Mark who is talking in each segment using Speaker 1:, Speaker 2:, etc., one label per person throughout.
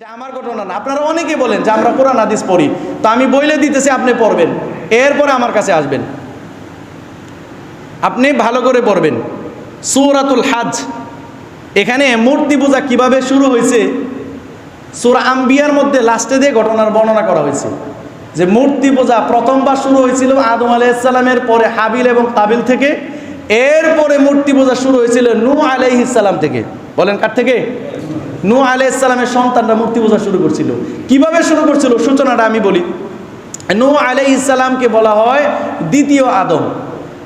Speaker 1: এটা আমার ঘটনা না। আপনারা অনেকে বলেন যে আমরা কোরআন, হাদিস পড়ি। তো আমি বইলে দিতেছি, আপনি পড়বেন। এরপরে আমার কাছে আসবেন। আপনি ভালো করে পড়বেন। সুরাতুল হাজ। এখানে মূর্তি পূজা কীভাবে শুরু হয়েছে? সুরা আম্বিয়ার মধ্যে লাস্টে দিয়ে ঘটনার বর্ণনা করা হয়েছে। যে মূর্তি পূজা প্রথমবার শুরু হয়েছিল আদম আলাইসাল্লামের পরে হাবিল এবং কাবিল থেকে। এরপরে মূর্তি পূজা শুরু হয়েছিল নূ আলাইহিসাল্লাম থেকে। বলেন কার থেকে? নূ আলাইসাল্লামের সন্তানরা মূর্তি পূজা শুরু করছিল। কীভাবে শুরু করছিল? সূচনাটা আমি বলি। নু নূ আলাইহিসাল্লামকে বলা হয় দ্বিতীয় আদম।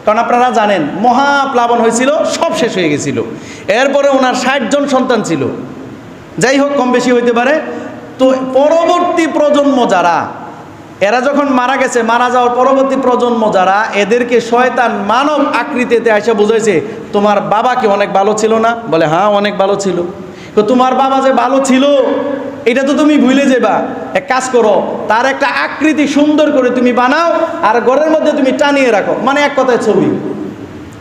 Speaker 1: কারণ আপনারা জানেন, মহাপ্লাবন হয়েছিল, সব শেষ হয়ে গেছিল। এরপরে ওনার ষাট জন সন্তান ছিল। যাই হোক, কম বেশি হইতে পারে। তো পরবর্তী প্রজন্ম যারা, এরা যখন মারা গেছে, মারা যাওয়ার পরবর্তী প্রজন্ম যারা, এদেরকে শয়তান মানব আকৃতিতে এসে বুঝাইছে, তোমার বাবা কি অনেক ভালো ছিল না? বলে হ্যাঁ অনেক ভালো ছিল। তো তোমার বাবা যে ভালো ছিল, এটা তো তুমি ভুলে যাবা এক কাজ করো, তার একটা আকৃতি সুন্দর করে তুমি বানাও আর ঘরের মধ্যে তুমি টানিয়ে রাখো। মানে এক কথায় ছবি।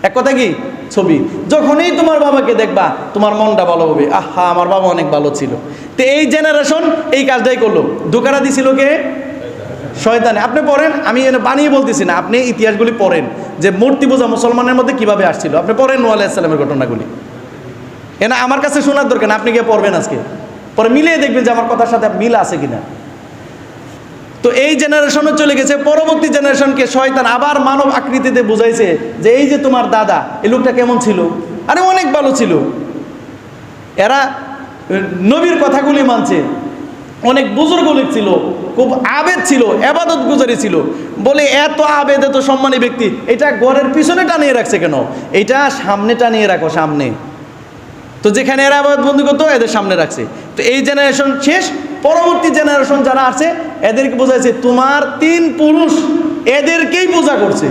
Speaker 1: এক কথা কি? ছবি। যখনই তোমার বাবাকে দেখবা, তোমার মনটা ভালো হবে। আহা, আমার বাবা অনেক ভালো ছিল। তো এই জেনারেশন এই কাজটাই করল। দোকানা দিছিল কে? শয়তানে। আপনি পড়েন, আমি এনে বানিয়ে বলতেছি না। আপনি ইতিহাসগুলি পড়েন। যে মূর্তি পূজা মুসলমানের মধ্যে কীভাবে আসছিল। আপনি পড়েন নোয়া আলাইসাল্লামের ঘটনাগুলি। এনা আমার কাছে শোনার দরকার না, আপনি গিয়ে পড়বেন আজকে। পরে মিলিয়ে দেখবেন যে আমার কথার সাথে মিল আছে কিনা। তো এই জেনারেশনে চলে গেছে পরবর্তী জেনারেশনকে শয়তান আবার মানব আকৃতিতে বুঝাইছে যে এই যে তোমার দাদা এই লোকটা কেমন ছিল? আরে অনেক ভালো ছিল। এরা নবীর কথাগুলি মানছে। অনেক বুজুর্গ লোক ছিল খুব আবেদ ছিল এবাদত গুজারি ছিল। বলে এত আবেদ এত সম্মানী ব্যক্তি এটা ঘরের পিছনে টানিয়ে রাখছে কেন? এটা সামনে টানিয়ে রাখো সামনে। তো যেখানে এরা বন্দি করতো এদের সামনে রাখছে। তো এই জেনারেশন শেষ, পরবর্তী জেনারেশন যারা আছে এদেরকে বোঝাইছে তোমার তিন পুরুষ এদেরকেই পূজা করছে।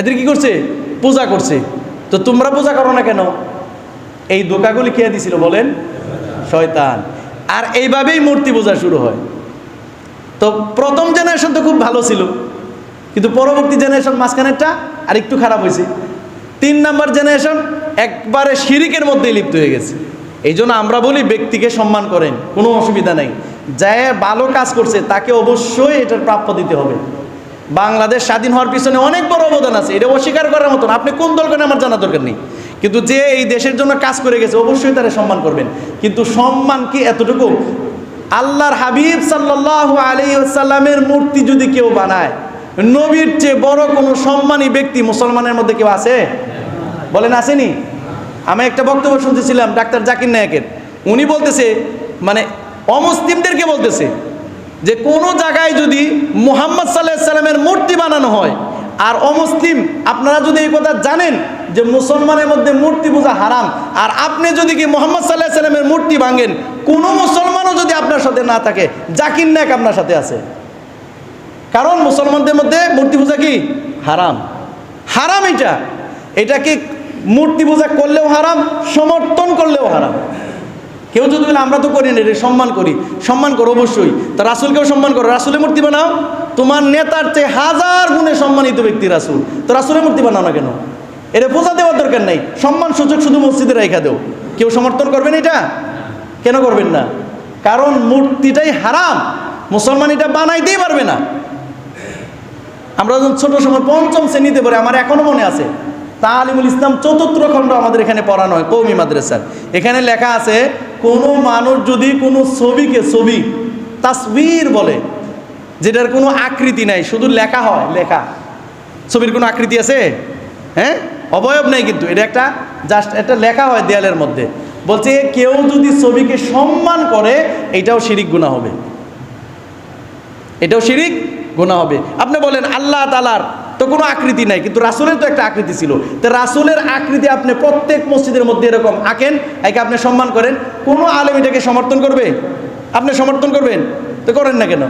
Speaker 1: এদের কি করছে? পূজা করছে। তো তোমরা পূজা করো না কেন? এই দোকাগুলি কে দিছিল বলেন? শয়তান। আর এইভাবেই মূর্তি পূজা শুরু হয়। তো প্রথম জেনারেশন তো খুব ভালো ছিল, কিন্তু পরবর্তী জেনারেশন মাঝখানেরটা আর একটু খারাপ হয়েছে। তিন নাম্বার জেনারেশন একবারে শিরিকের মধ্যেই লিপ্ত হয়ে গেছে। এই জন্য আমরা বলি ব্যক্তিকে সম্মান করেন, কোনো অসুবিধা নেই। যে ভালো কাজ করছে, তাকে অবশ্যই এটার প্রাপ্য দিতে হবে। বাংলাদেশ স্বাধীন হওয়ার পিছনে অনেক বড় অবদান আছে, এটা অস্বীকার করার মতন। আপনি কোন দল করেন আমার জানা দরকার নেই। কিন্তু যে এই দেশের জন্য কাজ করে গেছে, অবশ্যই তারা সম্মান করবেন। কিন্তু সম্মান কি এতটুকু? আল্লাহর হাবিব সাল্লাহ আলী সাল্লামের মূর্তি যদি কেউ বানায় নবীর চেয়ে বড় কোনো সম্মানী ব্যক্তি মুসলমানের মধ্যে কেউ আছে? বলেন, আসেনি? আমি একটা বক্তব্য শুনতেছিলাম ডাক্তার জাকির নায়কের। উনি বলতেছে মানে অমুসলিমদেরকে বলতেছে যে কোনো জায়গায় যদি মুহাম্মদ সাল্লাহ সাল্লামের মূর্তি বানানো হয়, আর অমুসলিম, আপনারা যদি এই কথা জানেন যে মুসলমানের মধ্যে মূর্তি পূজা হারাম, আর আপনি যদি কি মোহাম্মদ সাল্লাহ সাল্লামের মূর্তি ভাঙেন, কোনো মুসলমানও যদি আপনার সাথে না থাকে, জাকির নায়ক আপনার সাথে আছে। কারণ মুসলমানদের মধ্যে মূর্তি পূজা কি? হারাম। হারাম এটা। এটা কি মূর্তি পূজা করলেও হারাম, সমর্থন করলেও হারাম। কেউ যদি বলে, আমরা তো করি না রে, সম্মান করি। সম্মান করো অবশ্যই। তা রাসুলকেও সম্মান করো। রাসুলের মূর্তি বানাও। তোমার নেতার চেয়ে হাজার গুণে সম্মানিত ব্যক্তি রাসুল। তো রাসুলের মূর্তি বানাও না কেন? এটা পূজা দেওয়ার দরকার নাই। সম্মান সুযোগ শুধু মসজিদে রেখা দেও। কেউ সমর্থন করবেন এটা? কেন করবেন না? কারণ মূর্তিটাই হারাম। মুসলমান এটা বানাইতেই পারবে না। আমরা যখন ছোট সময় পঞ্চম শ্রেণীতে পড়ে, আমার এখনও মনে আছে, তালিমুল ইসলাম চতুর্থ খণ্ড আমাদের এখানে পড়ানো হয়, কৌমি মাদ্রাসার। এখানে লেখা আছে, কোনো মানুষ যদি কোনো ছবিকে, ছবি, তাসবির বলে, যেটার কোনো আকৃতি নাই, শুধু লেখা হয়, লেখা। ছবির কোনো আকৃতি আছে? হ্যাঁ? অবয়ব নেই কিন্তু, এটা একটা জাস্ট একটা লেখা হয় দেয়ালের মধ্যে। বলছে, কেউ যদি ছবিকে সম্মান করে, এটাও শিরিক গুণা হবে। এটাও শিরিক? গুণা হবে। আপনি বলেন, আল্লাহ তালার তো কোনো আকৃতি নাই, কিন্তু রাসুলের তো একটা আকৃতি ছিল। তো রাসুলের আকৃতি আপনি প্রত্যেক মসজিদের মধ্যে এরকম আঁকেন, একে আপনি সম্মান করেন। কোনো আলেম এটাকে সমর্থন করবে? আপনি সমর্থন করবেন? তো করেন না কেন?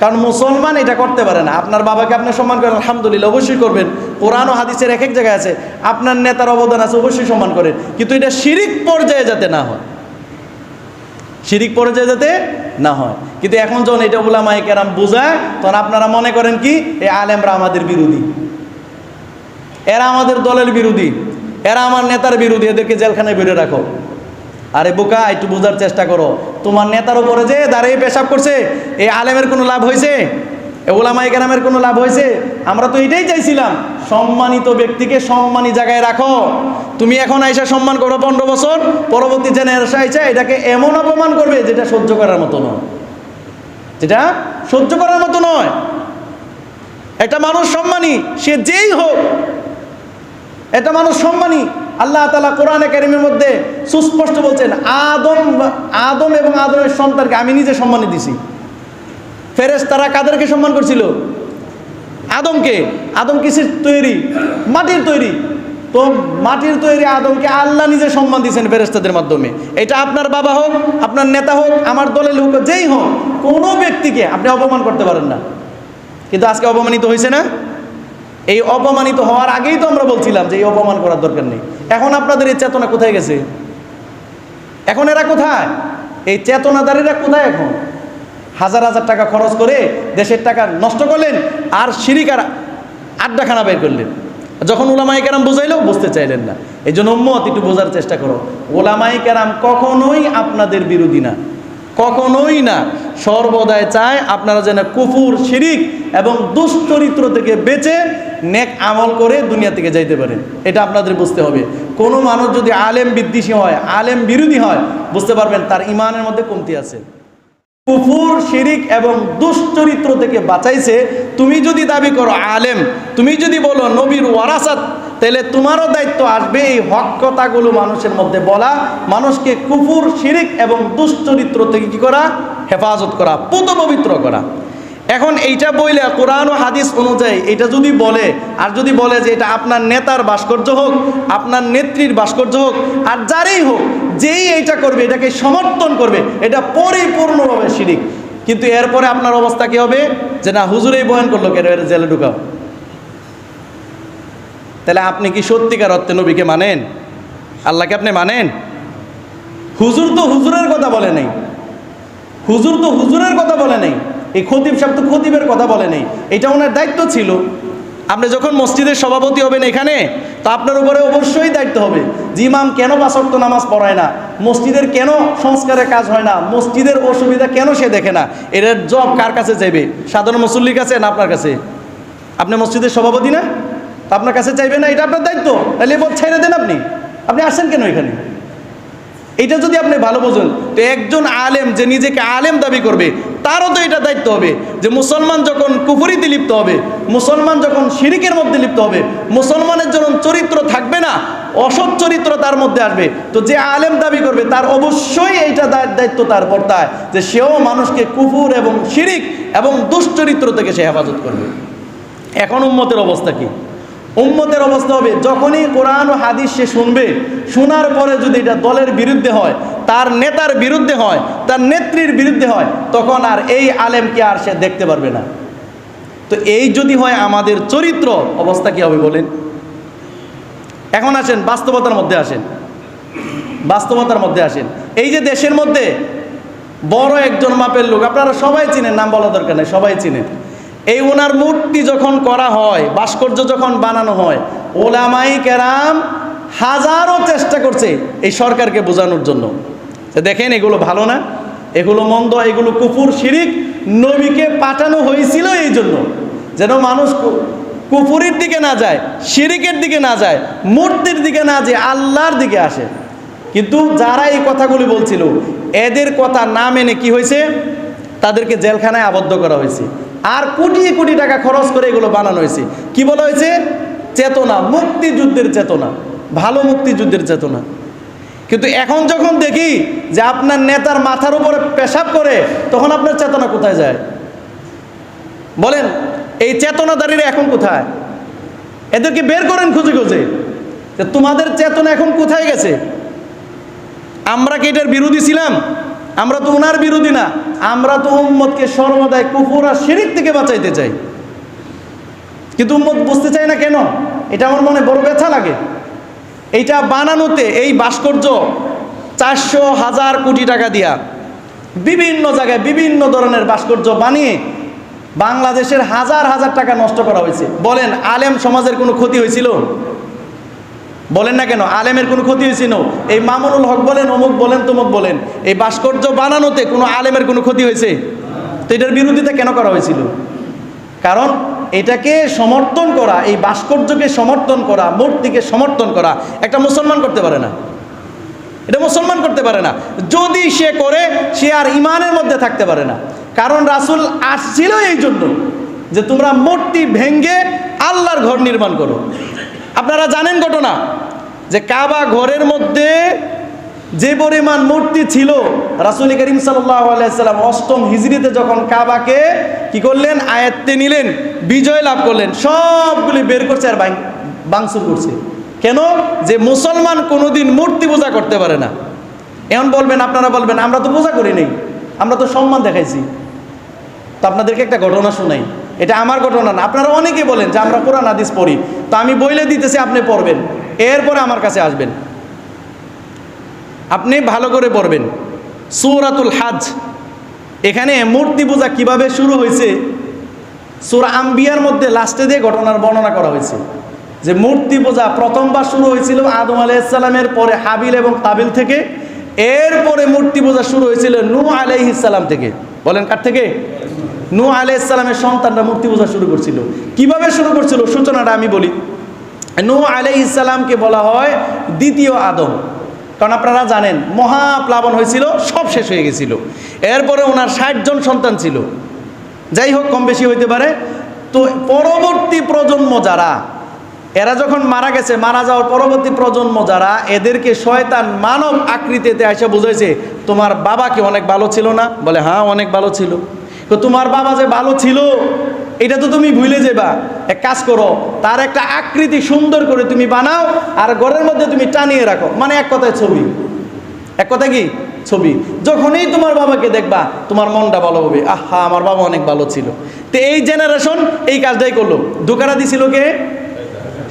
Speaker 1: কারণ মুসলমান এটা করতে পারে না। আপনার বাবাকে আপনি সম্মান করেন, আলহামদুলিল্লাহ, অবশ্যই করবেন। কোরআন ও হাদিসের এক এক জায়গায় আছে, আপনার নেতার অবদান আছে, অবশ্যই সম্মান করেন। কিন্তু এটা শিরিক পর্যায়ে যাতে না হয়। শিরিক পর্যায়ে যাতে না হয়। কিন্তু এখন যখন এটা ওলামায় কেরাম বোঝায়, তখন আপনারা মনে করেন কি? এই আলেমরা আমাদের বিরোধী। এরা আমাদের দলের বিরোধী। এরা আমার নেতার বিরোধী। এদেরকে জেলখানায় বেড়ে রাখো। আরে বোকা, একটু বোঝার চেষ্টা করো। তোমার নেতার উপরে যে দাঁড়িয়ে পেশাব করছে, এই আলেমের কোনো লাভ হয়েছে? ওলামাই কেরামের কোনো লাভ হয়েছে? আমরা তো এটাই চাইছিলাম। সম্মানিত ব্যক্তিকে সম্মানী জায়গায় রাখো। তুমি এখন আইসা সম্মান করো পনেরো বছর, পরবর্তী জেনারেশন আইসা এটাকে এমন অপমান করবে যেটা সহ্য করার মতো নয়। যেটা সহ্য করার মতো নয়। একটা মানুষ সম্মানী, সে যেই হোক এটা মানুষ সম্মানী, আল্লাহ তালা কোরআন একাডেমির মধ্যে সুস্পষ্ট বলছেন, আদম আদম এবং আদমের সন্তানকে আমি নিজে সম্মানী দিছি। ফেরেস তারা কাদেরকে সম্মান করছিল? আদমকে। আদম কিসের তৈরি? মাটির তৈরি। তো মাটির তৈরি আদমকে আল্লাহ নিজে সম্মান দিয়েছেন ফেরেস্তাদের মাধ্যমে। এটা আপনার বাবা হোক, আপনার নেতা হোক, আমার দলের হোক, যেই হোক, কোনো ব্যক্তিকে আপনি অপমান করতে পারেন না। কিন্তু আজকে অপমানিত হয়েছে না? এই অপমানিত হওয়ার আগেই তো আমরা বলছিলাম যে এই অপমান করার দরকার নেই। এখন আপনাদের এই চেতনা কোথায় গেছে? এখন এরা কোথায়? এই চেতনাদারীরা কোথায় এখন? হাজার হাজার টাকা খরচ করে দেশের টাকা নষ্ট করলেন আর সিরিকার আড্ডাখানা বের করলেন। যখন ওলামাই কেরাম বুঝাইলো, বুঝতে চাইলেন না। এই জন্য উম্মত একটু বোঝার চেষ্টা করো। ওলামাই কেরাম কখনোই আপনাদের বিরোধী না। কখনোই না। সর্বদাই চায় আপনারা যেন কুফুর, শিরিক এবং দুশ্চরিত্র থেকে বেঁচে নেক আমল করে দুনিয়া থেকে যাইতে পারেন। এটা আপনাদের বুঝতে হবে। কোনো মানুষ যদি আলেম বিদ্বেষী হয়, আলেম বিরোধী হয়, বুঝতে পারবেন তার ইমানের মধ্যে কমতি আছে। কুফুর, শিরিক এবং দুশ্চরিত্র থেকে বাঁচাইছে। তুমি যদি দাবি করো আলেম, তুমি যদি বলো নবীর ওয়ারাসাত, তাহলে তোমারও দায়িত্ব আসবে এই হক কথাগুলো মানুষের মধ্যে বলা। মানুষকে কুফুর, শিরিক এবং দুশ্চরিত্র থেকে কি করা? হেফাজত করা পুত পবিত্র করা। এখন এইটা বইলে কোরআন ও হাদিস অনুযায়ী এটা যদি বলে, আর যদি বলে যে এটা আপনার নেতার ভাস্কর্য হোক, আপনার নেত্রীর ভাস্কর্য হোক, আর যারই হোক যেই এটা করবে, এটাকে সমর্থন করবে, এটা পরিপূর্ণভাবে শিরিক। কিন্তু এরপরে আপনার অবস্থা কি হবে? যে না, হুজুরেই বয়ান করল কেন? জেলে ঢুকাও। তাহলে আপনি কি সত্যিকার অর্থে নবীকে মানেন? আল্লাহকে আপনি মানেন? হুজুর তো হুজুরের কথা বলে নেই। হুজুর তো হুজুরের কথা বলে নেই। এই খতিব সাহেব তো খতিবের কথা বলে নেই। এটা ওনার দায়িত্ব ছিল। আপনি যখন মসজিদের সভাপতি হবেন এখানে, তো আপনার উপরে অবশ্যই দায়িত্ব হবে। যে ইমাম কেন বাসক্ত নামাজ পড়ায় না? মসজিদের কেন সংস্কারের কাজ হয় না? মসজিদের অসুবিধা কেন সে দেখে না? এর জব কার কাছে চাইবে? সাধারণ মুসল্লির কাছে না আপনার কাছে? আপনি মসজিদের সভাপতি না? তা আপনার কাছে চাইবে না? এটা আপনার দায়িত্ব। তাহলে এবার ছেড়ে দেন আপনি। আপনি আসেন কেন এখানে? এটা যদি আপনি ভালো বোঝেন, তো একজন আলেম যে নিজেকে আলেম দাবি করবে তারও তো এটা দায়িত্ব হবে যে মুসলমান যখন কুফরিতে লিপ্ত হবে, মুসলমান যখন শিরিকের মধ্যে লিপ্ত হবে, মুসলমানের যখন চরিত্র থাকবে না, অসৎ চরিত্র তার মধ্যে আসবে। তো যে আলেম দাবি করবে, তার অবশ্যই এইটা দায়- দায়িত্ব তার বর্তায় যে সেও মানুষকে কুফুর এবং শিরিক এবং দুশ্চরিত্র থেকে সে হেফাজত করবে। এখন উন্মতের অবস্থা কি? উম্মতের অবস্থা হবে। যখনই কোরআন ও হাদিস সে শুনবে, শোনার পরে যদি এটা দলের বিরুদ্ধে হয়, তার নেতার বিরুদ্ধে হয়, তার নেত্রীর বিরুদ্ধে হয়, তখন আর এই আলেমকে আর সে দেখতে পারবে না। তো এই যদি হয় আমাদের চরিত্র, অবস্থা কি হবে বলেন? এখন আসেন, বাস্তবতার মধ্যে আসেন। বাস্তবতার মধ্যে আসেন। এই যে দেশের মধ্যে বড় একজন মাপের লোক, আপনারা সবাই চিনেন, নাম বলা দরকার নেই, সবাই চিনেন। এই ওনার মূর্তি যখন করা হয়, ভাস্কর্য যখন বানানো হয়, ওলামাই কেরাম হাজারো চেষ্টা করছে এই সরকারকে বোঝানোর জন্য। দেখেন, এগুলো ভালো না? এগুলো মন্দ, এগুলো কুফুর শিরিক, নবীকে পাঠানো হয়েছিল এই জন্য। যেন মানুষ কু- কুফুরির দিকে না যায়, শিরিকের দিকে না যায়, মূর্তির দিকে না যায়, আল্লাহর দিকে আসে। কিন্তু যারা এই কথাগুলি বলছিল, এদের কথা না মেনে কি হয়েছে? তাদেরকে জেলখানায় আবদ্ধ করা হয়েছে। আর কোটি কোটি টাকা খরচ করে এগুলো বানানো হয়েছে। কি বলা হয়েছে? চেতনা, মুক্তিযুদ্ধের চেতনা। ভালো মুক্তিযুদ্ধের চেতনা। কিন্তু এখন যখন দেখি যে আপনার নেতার মাথার উপরে পেশাব করে, তখন আপনার চেতনা কোথায় যায়? বলেন, এই চেতনাদারীরা এখন কোথায়? এদেরকে বের করেন খুঁজে খুঁজে। তোমাদের চেতনা এখন কোথায় গেছে? আমরা কি এটার বিরোধী ছিলাম? আমরা তো ওনার বিরোধী না। আমরা তো উম্মতকে সর্বদাই কুকুর আর শিরিক থেকে বাঁচাইতে চাই। কিন্তু উম্মত বুঝতে চায় না কেন? এটা আমার মনে বড় ব্যথা লাগে। এইটা বানানোতে এই ভাস্কর্য চারশো হাজার কোটি টাকা দিয়া বিভিন্ন জায়গায় বিভিন্ন ধরনের ভাস্কর্য বানিয়ে বাংলাদেশের হাজার হাজার টাকা নষ্ট করা হয়েছে। বলেন, আলেম সমাজের কোনো ক্ষতি হয়েছিল? বলেন না কেন? আলেমের কোনো ক্ষতি হয়েছে না এই মামুনুল হক বলেন, অমুক বলেন, তমুক বলেন। এই ভাস্কর্য বানানোতে কোনো আলেমের কোনো ক্ষতি হয়েছে? তো এটার বিরোধিতা কেন করা হয়েছিল? কারণ এটাকে সমর্থন করা, এই ভাস্কর্যকে সমর্থন করা, মূর্তিকে সমর্থন করা একটা মুসলমান করতে পারে না। এটা মুসলমান করতে পারে না। যদি সে করে, সে আর ইমানের মধ্যে থাকতে পারে না। কারণ রাসুল আসছিল এই জন্য যে তোমরা মূর্তি ভেঙ্গে আল্লাহর ঘর নির্মাণ করো। আপনারা জানেন ঘটনা যে কাবা ঘরের মধ্যে যে পরিমাণ মূর্তি ছিল, রাসুল করিম সাল্লাম অষ্টম হিজড়িতে যখন কাবাকে কি করলেন? আয়ত্তে নিলেন, বিজয় লাভ করলেন, সবগুলি বের করছে আর বাংসুর করছে। কেন? যে মুসলমান কোনোদিন মূর্তি পূজা করতে পারে না। এমন বলবেন, আপনারা বলবেন, আমরা তো পূজা করি নেই, আমরা তো সম্মান দেখাইছি। তো আপনাদেরকে একটা ঘটনা শোনাই। এটা আমার ঘটনা না। আপনারা অনেকে বলেন যে আমরা কোরআন, হাদিস পড়ি। তো আমি বইলে দিতেছি, আপনি পড়বেন। এরপরে আমার কাছে আসবেন। আপনি ভালো করে পড়বেন। সূরাতুল হাজ। এখানে মূর্তি পূজা কীভাবে শুরু হয়েছে? সূরা আম্বিয়ার মধ্যে লাস্টে দিয়ে ঘটনার বর্ণনা করা হয়েছে। যে মূর্তি পূজা প্রথমবার শুরু হয়েছিল আদম আলাইসাল্লামের পরে হাবিল এবং কাবিল থেকে। এরপরে মূর্তি পূজা শুরু হয়েছিল নূ আলাইহিসাল্লাম থেকে। বলেন কার থেকে? নূ আলাইসাল্লামের সন্তানরা মূর্তি পূজা শুরু করছিল। কীভাবে শুরু করছিল? সূচনাটা আমি বলি। নু নূ আলাইহিসাল্লামকে বলা হয় দ্বিতীয় আদম। কারণ আপনারা জানেন, মহাপ্লাবন হয়েছিল, সব শেষ হয়ে গেছিল। এরপরে ওনার ষাট জন সন্তান ছিল। যাই হোক, কম বেশি হইতে পারে। তো পরবর্তী প্রজন্ম যারা, এরা যখন মারা গেছে, মারা যাওয়ার পরবর্তী প্রজন্ম যারা, এদেরকে শয়তান মানব আকৃতিতে এসে বুঝাইছে, তোমার বাবা কি অনেক ভালো ছিল না? বলে হ্যাঁ অনেক ভালো ছিল। তো তোমার বাবা যে ভালো ছিল, এটা তো তুমি ভুলে যাবা এক কাজ করো, তার একটা আকৃতি সুন্দর করে তুমি বানাও আর ঘরের মধ্যে তুমি টানিয়ে রাখো। মানে এক কথায় ছবি। এক কথা কি? ছবি। যখনই তোমার বাবাকে দেখবা, তোমার মনটা ভালো হবে। আহা, আমার বাবা অনেক ভালো ছিল। তো এই জেনারেশন এই কাজটাই করল। দোকানা দিছিল কে?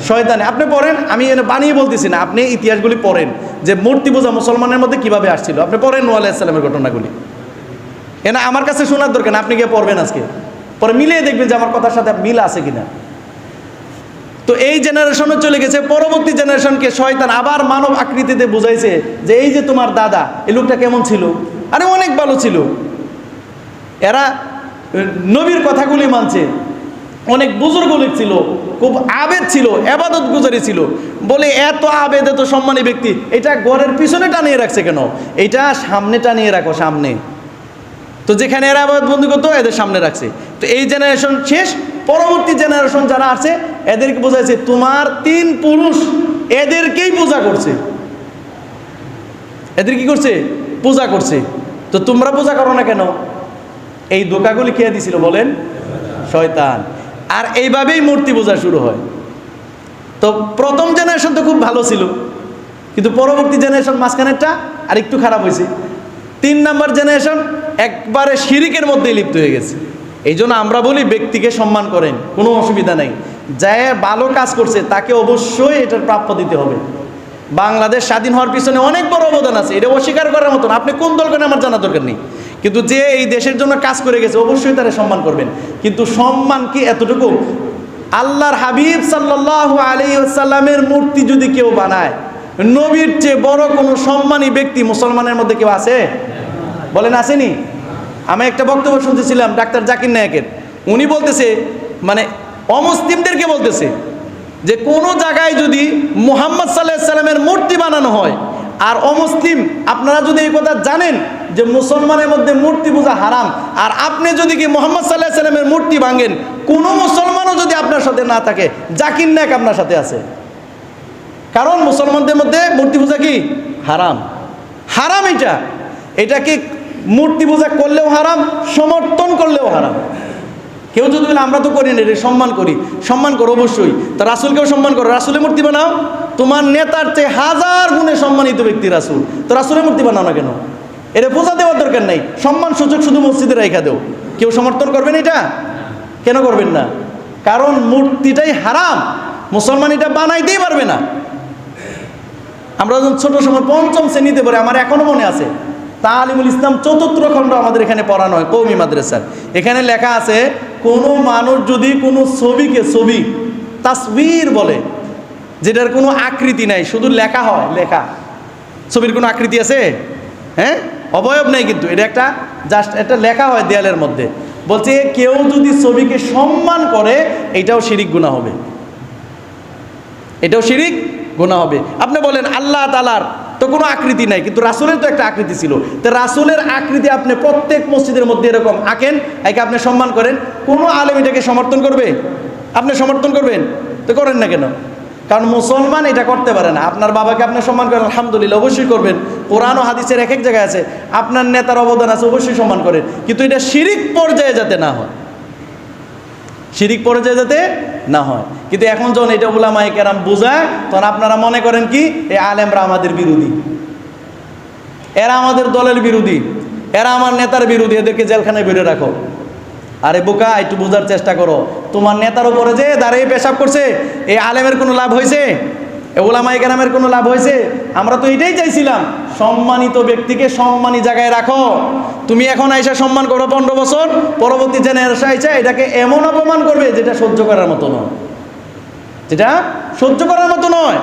Speaker 1: শয়তানে। আপনি পড়েন, আমি এনে বানিয়ে বলতেছি না। আপনি ইতিহাসগুলি পড়েন। যে মূর্তি পূজা মুসলমানের মধ্যে কীভাবে আসছিল। আপনি পড়েন নু আলাইসাল্লামের ঘটনাগুলি। এনা আমার কাছে শোনার দরকার না, আপনি গিয়ে পড়বেন আজকে। পরে মিলিয়ে দেখবেন যে আমার কথার সাথে মিল আছে কিনা। তো এই জেনারেশনে চলে গেছে, পরবর্তী জেনারেশনকে শয়তান আবার মানব আকৃতিতে বুঝাইছে যে এই যে তোমার দাদা, এই লোকটা কেমন ছিল? আরে অনেক ভালো ছিল। এরা নবীর কথাগুলি মানছে। অনেক বুজুর্গ লোক ছিল, খুব আবেদ ছিল, এবাদত গুজারি ছিল। বলে, এত আবেদ, এত সম্মানী ব্যক্তি, এটা ঘরের পিছনে টানিয়ে রাখছে কেন? এটা সামনে টানিয়ে রাখো, সামনে। তো যেখানে এরা বন্দি করতো এদের সামনে রাখছে। তো এই জেনারেশন শেষ, পরবর্তী জেনারেশন যারা আছে এদেরকে বোঝাইছে, তোমার তিন পুরুষ এদেরকেই পূজা করছে। এদের কি করছে? পূজা করছে। তো তোমরা পূজা করো না কেন? এই দোকাগুলি কে দিছিল বলেন? শয়তান। আর এইভাবেই মূর্তি পূজা শুরু হয়। তো প্রথম জেনারেশন তো খুব ভালো ছিল, কিন্তু পরবর্তী জেনারেশন মাঝখানেরটা আর একটু খারাপ হয়েছে। তিন নাম্বার জেনারেশন একবারে শিরিকের মধ্যেই লিপ্ত হয়ে গেছে। এই জন্য আমরা বলি ব্যক্তিকে সম্মান করেন, কোনো অসুবিধা নেই। যে ভালো কাজ করছে, তাকে অবশ্যই এটার প্রাপ্য দিতে হবে। বাংলাদেশ স্বাধীন হওয়ার পিছনে অনেক বড় অবদান আছে, এটা অস্বীকার করার মতন। আপনি কোন দল করেন আমার জানা দরকার নেই। কিন্তু যে এই দেশের জন্য কাজ করে গেছে, অবশ্যই তারা সম্মান করবেন। কিন্তু সম্মান কি এতটুকু? আল্লাহর হাবিব সাল্লাহ আলী সাল্লামের মূর্তি যদি কেউ বানায়, নবীর চেয়ে বড় কোনো সম্মানী ব্যক্তি মুসলমানের মধ্যে কেউ আছে? বলেন, আসেনি? আমি একটা বক্তব্য শুনতেছিলাম ডাক্তার জাকির নায়কের। উনি বলতেছে মানে অমুসলিমদেরকে বলতেছে যে কোনো জায়গায় যদি মুহাম্মদ সাল্লাহ সাল্লামের মূর্তি বানানো হয়, আর অমুসলিম, আপনারা যদি এই কথা জানেন যে মুসলমানের মধ্যে মূর্তি পূজা হারাম, আর আপনি যদি কি মোহাম্মদ সাল্লাহ সাল্লামের মূর্তি ভাঙেন, কোনো মুসলমানও যদি আপনার সাথে না থাকে, জাকির নায়ক আপনার সাথে আছে। কারণ মুসলমানদের মধ্যে মূর্তি পূজা কি? হারাম। হারাম এটা। এটাকে মূর্তি পূজা করলেও হারাম, সমর্থন করলেও হারাম। কেউ যদি বলে, আমরা তো করি না রে, সম্মান করি। সম্মান করো অবশ্যই। তো রাসুলকেও সম্মান করো। রাসুলের মূর্তি বানাও। তোমার নেতার চেয়ে হাজার গুণে সম্মানিত ব্যক্তি রাসুল। তো রাসুলের মূর্তি বানাও না কেন? এটা পূজা দেওয়ার দরকার নাই। সম্মান সুযোগ শুধু মসজিদে রেখা দেও। কেউ সমর্থন করবেন এটা? কেন করবেন না? কারণ মূর্তিটাই হারাম। মুসলমান এটা বানাইতেই পারবে না। আমরা যখন ছোট সময় পঞ্চম শ্রেণীতে পড়ে, আমার এখনও মনে আছে তালিমুল ইসলাম চতুর্থ খণ্ড আমাদের এখানে পড়ানো হয়, কৌমি মাদ্রাসার। এখানে লেখা আছে, কোনো মানুষ যদি কোনো ছবিকে, ছবি, তাসবির বলে, যেটার কোনো আকৃতি নাই, শুধু লেখা হয়, লেখা। ছবির কোনো আকৃতি আছে? হ্যাঁ? অবয়ব নেই কিন্তু, এটা একটা জাস্ট একটা লেখা হয় দেয়ালের মধ্যে। বলছে, কেউ যদি ছবিকে সম্মান করে, এটাও শিরিক গুণা হবে। এটাও শিরিক গুণা হবে। আপনি বলেন, আল্লাহ তালার কোনো আকৃতি নাই, কিন্তু রাসুলের তো একটা আকৃতি ছিল। তো রাসুলের আকৃতি আপনি প্রত্যেক মসজিদের মধ্যে এরকম আঁকেন, একে আপনি সম্মান করেন। কোনো আলেম এটাকে সমর্থন করবে? আপনি সমর্থন করবেন? তো করেন না কেন? কারণ মুসলমান এটা করতে পারে না। আপনার বাবাকে আপনি সম্মান করেন, আলহামদুলিল্লাহ, অবশ্যই করবেন। কোরআন ও হাদিসের এক এক জায়গায় আছে, আপনার নেতার অবদান আছে, অবশ্যই সম্মান করেন। কিন্তু এটা শিরিক পর্যায়ে যাতে না হয়। শিরিক পর্যায়ে যাতে না হয়। কিন্তু এখন যখন এটা উলামায়ে কেরাম বোঝায়, তখন আপনারা মনে করেন কি? এই আলেমরা আমাদের বিরোধী। এরা আমাদের দলের বিরোধী। এরা আমার নেতার বিরোধী। এদেরকে জেলখানায় বেড়ে রাখো। আরে বোকা, একটু বোঝার চেষ্টা করো। তোমার নেতার উপরে যে দাঁড়িয়ে পেশাব করছে, এই আলেমের কোনো লাভ হয়েছে? ওলামাই কেরামের কোনো লাভ হয়েছে? আমরা তো এটাই চাইছিলাম। সম্মানিত ব্যক্তিকে সম্মানী জায়গায় রাখো। তুমি এখন আইসা সম্মান করো পনেরো বছর, পরবর্তী জেনারেশন আইসা এটাকে এমন অপমান করবে যেটা সহ্য করার মতো নয়। যেটা সহ্য করার মতো নয়।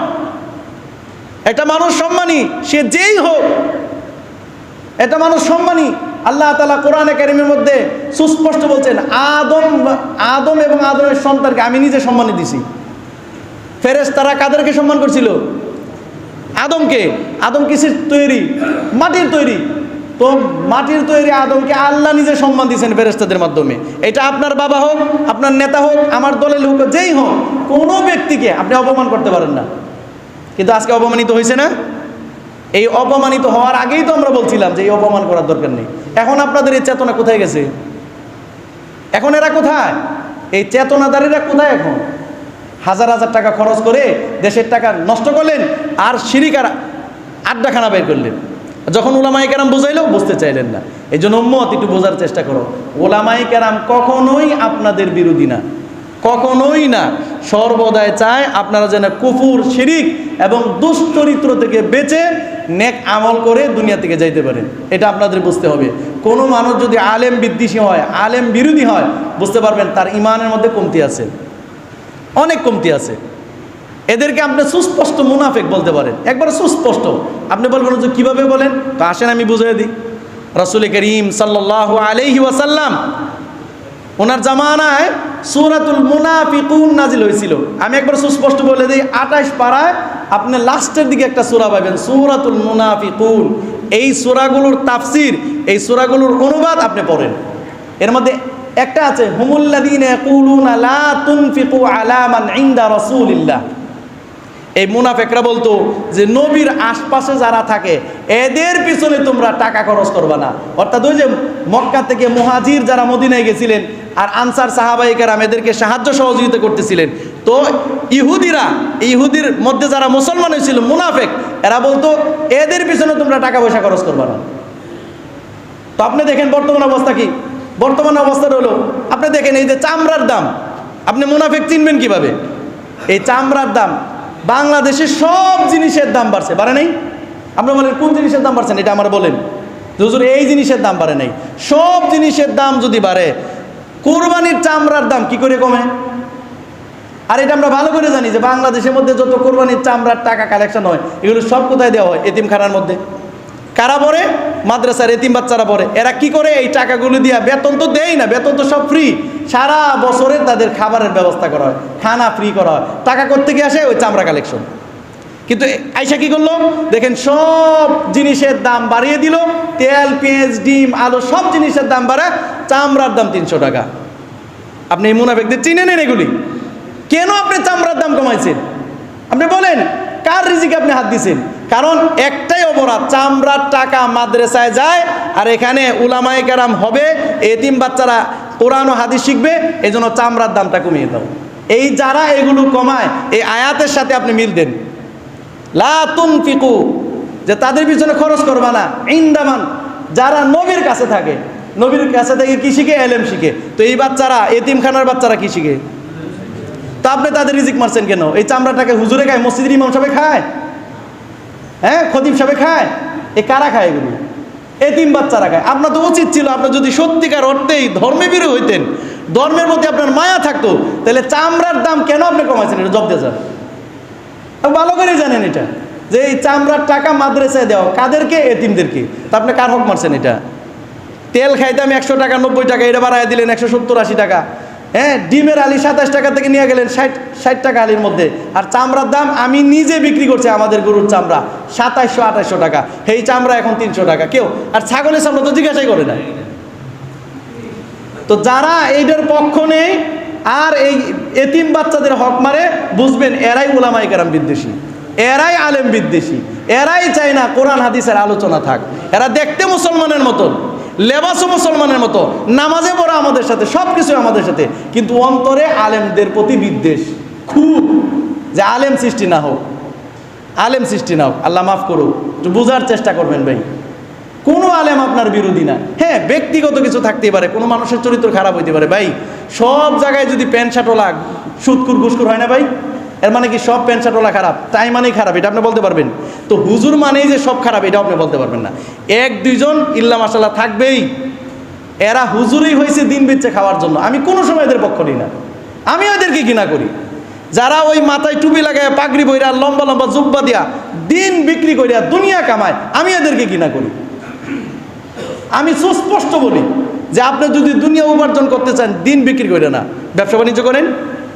Speaker 1: একটা মানুষ সম্মানী, সে যেই হোক এটা মানুষ সম্মানী, আল্লাহ তালা কোরআন একাডেমির মধ্যে সুস্পষ্ট বলছেন, আদম আদম এবং আদমের সন্তানকে আমি নিজে সম্মানী দিছি। ফেরেস তারা কাদেরকে সম্মান করছিল? আদমকে। আদম কিসের তৈরি? মাটির তৈরি। তো মাটির তৈরি আদমকে আল্লাহ নিজে সম্মান দিয়েছেন ফেরেস্তাদের মাধ্যমে। এটা আপনার বাবা হোক, আপনার নেতা হোক, আমার দলের হোক, যেই হোক, কোনো ব্যক্তিকে আপনি অপমান করতে পারেন না। কিন্তু আজকে অপমানিত হয়েছে না? এই অপমানিত হওয়ার আগেই তো আমরা বলছিলাম যে এই অপমান করার দরকার নেই। এখন আপনাদের এই চেতনা কোথায় গেছে? এখন এরা কোথায়? এই চেতনাদারীরা কোথায় এখন? হাজার হাজার টাকা খরচ করে দেশের টাকা নষ্ট করলেন আর সিরিকার আড্ডাখানা বের করলেন। যখন ওলামাই কেরাম বুঝাইলো, বুঝতে চাইলেন না। এই জন্য উম্মত, একটু বোঝার চেষ্টা করো। ওলামাই কেরাম কখনোই আপনাদের বিরোধী না। কখনোই না। সর্বদাই চায় আপনারা যেন কুফুর, শিরিক এবং দুশ্চরিত্র থেকে বেঁচে নেক আমল করে দুনিয়া থেকে যাইতে পারেন। এটা আপনাদের বুঝতে হবে। কোনো মানুষ যদি আলেম বিদ্বেষী হয়, আলেম বিরোধী হয়, বুঝতে পারবেন তার ইমানের মধ্যে কমতি আছে। অনেক কমতি আছে। এদেরকে আপনি সুস্পষ্ট মুনাফেক বলতে পারেন। একবার সুস্পষ্ট। আপনি বলবেন যে কীভাবে বলেন? তো আসেন, আমি বুঝিয়ে দিই। রসুল করিম সাল্লাহ আলহি ওয়াসাল্লাম, ওনার জামানায় সুরাতুল মুনাফিকুন নাজিল হয়েছিল। আমি একবার সুস্পষ্ট বলে দিই, আঠাশ পাড়ায় আপনি লাস্টের দিকে একটা সুরা পাবেন, সুরাতুল মুনাফিকুন। এই সুরাগুলোর তাফসির, এই সুরাগুলোর অনুবাদ আপনি পড়েন। এর মধ্যে একটা আছে হুমুল্লাদিন এই মুনাফেকরা বলতো যে, নবীর আশপাশে যারা থাকে, এদের পিছনে তোমরা টাকা খরচ করবা না। অর্থাৎ ওই যে মক্কা থেকে মুহাজির যারা মদিনায় গেছিলেন আর আনসার সাহাবাহিকেরাম এদেরকে সাহায্য সহযোগিতা করতেছিলেন, তো ইহুদিরা, ইহুদির মধ্যে যারা মুসলমান হয়েছিল, মুনাফেক, এরা বলতো, এদের পিছনে তোমরা টাকা পয়সা খরচ করবা না। তো আপনি দেখেন বর্তমান অবস্থা কি? বর্তমান অবস্থাটা হলো, আপনি দেখেন এই যে চামড়ার দাম, আপনি মুনাফেক চিনবেন কীভাবে? এই চামড়ার দাম, বাংলাদেশে সব জিনিসের দাম বাড়ছে, বাড়ে নাই? আপনারা বলেন কোন জিনিসের দাম বাড়ছেন এটা আমার বলেন। হুজুর, এই জিনিসের দাম বাড়ে নাই। সব জিনিসের দাম যদি বাড়ে, কোরবানির চামড়ার দাম কি করে কমে? আর এটা আমরা ভালো করে জানি যে বাংলাদেশের মধ্যে যত কোরবানির চামড়ার টাকা কালেকশন হয়, এগুলো সব কোথায় দেওয়া হয়? এতিমখানার মধ্যে। কারা পড়ে? মাদ্রাসার এতিম বাচ্চারা পড়ে। এরা কি করে? এই টাকাগুলো দিয়া বেতন তো দেয় না, বেতন তো সব ফ্রি সারা বছরে তাদের খাবারের ব্যবস্থা করা হয়, খানা ফ্রি করা হয়। টাকা করতে গিয়ে আসে? ওই চামড়া কালেকশন কিন্তু আইসা কি করল? দেখেন সব জিনিসের দাম বাড়িয়ে দিল। তেল, পেঁয়াজ, ডিম, আলু, সব জিনিসের দাম বাড়া চামড়ার দাম তিনশো টাকা। আপনি এই মুনাফেকদের চিনে নেন এগুলি? কেন আপনি চামড়ার দাম কমাইছেন? আপনি বলেন কার রিজিকে আপনি হাত দিছেন? কারণ একটাই অপরাধ, চামড়ার টাকা মাদ্রাসায় যায় আর এখানে উলামায়ে কেরাম হবে, এতিম বাচ্চারা কোরআন ও হাদিস শিখবে এই জন্য চামড়ার দামটা কমিয়ে দাও। এই যারা এগুলো কমায়, এই আয়াতের সাথে আপনি মিল দেন। লা তুনফিকু, যে তাদের পিছনে খরচ করবা না। ইন্দামান, যারা নবীর কাছে থাকে, নবীর কাছে থেকে কি শিখে? এলেম শিখে। তো এই বাচ্চারা, এতিমখানার বাচ্চারা কি শিখে? তা আপনি তাদের রিজিক মারছেন কেন? এই চামড়াটাকে হুজুরে খায়, মসজিদের ইমাম সাহেব খায়? হ্যাঁ খদিব সাহেব খায়? এ কারা খায় এগুলো? এতিম বাচ্চারা খায়। আপনার তো উচিত ছিল, আপনার যদি সত্যিকার অর্থেই ধর্মে বিরো হইতেন, ধর্মের প্রতি আপনার মায়া থাকতো, তাহলে চামড়ার দাম কেন আপনি কমাইছেন? এটা জব দিয়ে যান। ভালো করে জানেন এটা, যে এই চামড়ার টাকা মাদ্রাসায় দেওয়া, কাদেরকে? এতিমদেরকে। তা আপনি কার হক মারছেন এটা? তেল খাইতাম একশো টাকা, নব্বই টাকা, এটা বাড়ায় দিলেন একশো সত্তর, আশি টাকা। হ্যাঁ ডিমের আলি সাতাশ টাকা থেকে নিয়ে গেলেন ষাট ষাট টাকা আলির মধ্যে। আর চামড়ার দাম আমি নিজে বিক্রি করছি আমাদের গরুর চামড়া সাতাশশো আঠাশশো টাকা। এই চামড়া এখন তিনশো টাকা। কেউ? আর ছাগলের চামড়া তো জিজ্ঞাসাই করে না। তো যারা এইটার পক্ষ নেই, আর এই এতিম বাচ্চাদের হক মারে, বুঝবেন এরাই ওলামাই কারাম বিদ্বেষী। এরাই আলেম বিদ্বেষী। এরাই চায় না কোরআন, হাদিসের আলোচনা থাক। এরা দেখতে মুসলমানের মতন। লেবাসও মুসলমানের মতো, নামাজে পড়া আমাদের সাথে সব কিছু আমাদের সাথে। কিন্তু অন্তরে আলেমদের প্রতি বিদ্বেষ। খুব, যে আলেম সৃষ্টি না হোক, আলেম সৃষ্টি না হোক, আল্লাহ মাফ করুক, একটু বোঝার চেষ্টা করবেন ভাই। কোনো আলেম আপনার বিরোধী না। হ্যাঁ ব্যক্তিগত কিছু থাকতেই পারে, কোনো মানুষের চরিত্র খারাপ হইতে পারে। ভাই, সব জায়গায় যদি প্যান্ট শার্টওয়ালা সুৎকুর ঘুসকুর হয় না ভাই? এর মানে কি সব প্যান্ট শার্টওয়ালা খারাপ? তাই মানেই খারাপ, এটা আপনি বলতে পারবেন। তো হুজুর মানেই যে সব খারাপ, এটা আপনি বলতে পারবেন না। এক, দুইজন, ইল্লা মাসাল্লাহ থাকবেই। এরা হুজুরই হয়েছে দিন বেচে খাওয়ার জন্য। আমি কোনো সময় এদের পক্ষ নিই না। আমি ওদেরকে ঘৃণা করি। যারা ওই মাথায় টুপি লাগায়, পাগড়ি বইরা, লম্বা লম্বা জুব্বা দিয়া দিন বিক্রি করিয়া দুনিয়া কামায়, আমি এদেরকে ঘৃণা করি। আমি সুস্পষ্ট বলি যে আপনি যদি দুনিয়া উপার্জন করতে চান, দিন বিক্রি করে না। ব্যবসা বাণিজ্য করেন,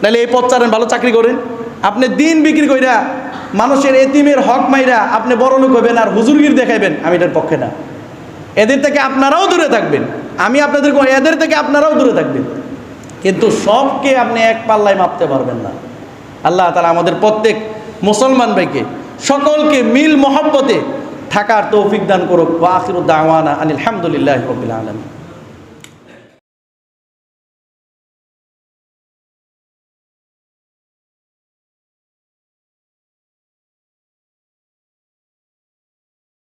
Speaker 1: নাহলে এই পথ চারেন ভালো চাকরি করেন। আপনি দিন বিক্রি কইরা মানুষের এতিমের হক মাইরা আপনি বড় লোক হবেন আর হুজুরগির দেখাইবেন, আমি এটার পক্ষে না। এদের থেকে আপনারাও দূরে থাকবেন। আমি আপনাদের এদের থেকে আপনারাও দূরে থাকবেন। কিন্তু সবকে আপনি এক পাল্লায় মাপতে পারবেন না। আল্লাহ তালা আমাদের প্রত্যেক মুসলমান ভাইকে সকলকে মিল মহব্বতে থাকার তৌফিক দান করুক। ওয়া আখিরুদ্দাওয়ানা আনিল হামদুলিল্লাহ রবিল আলমী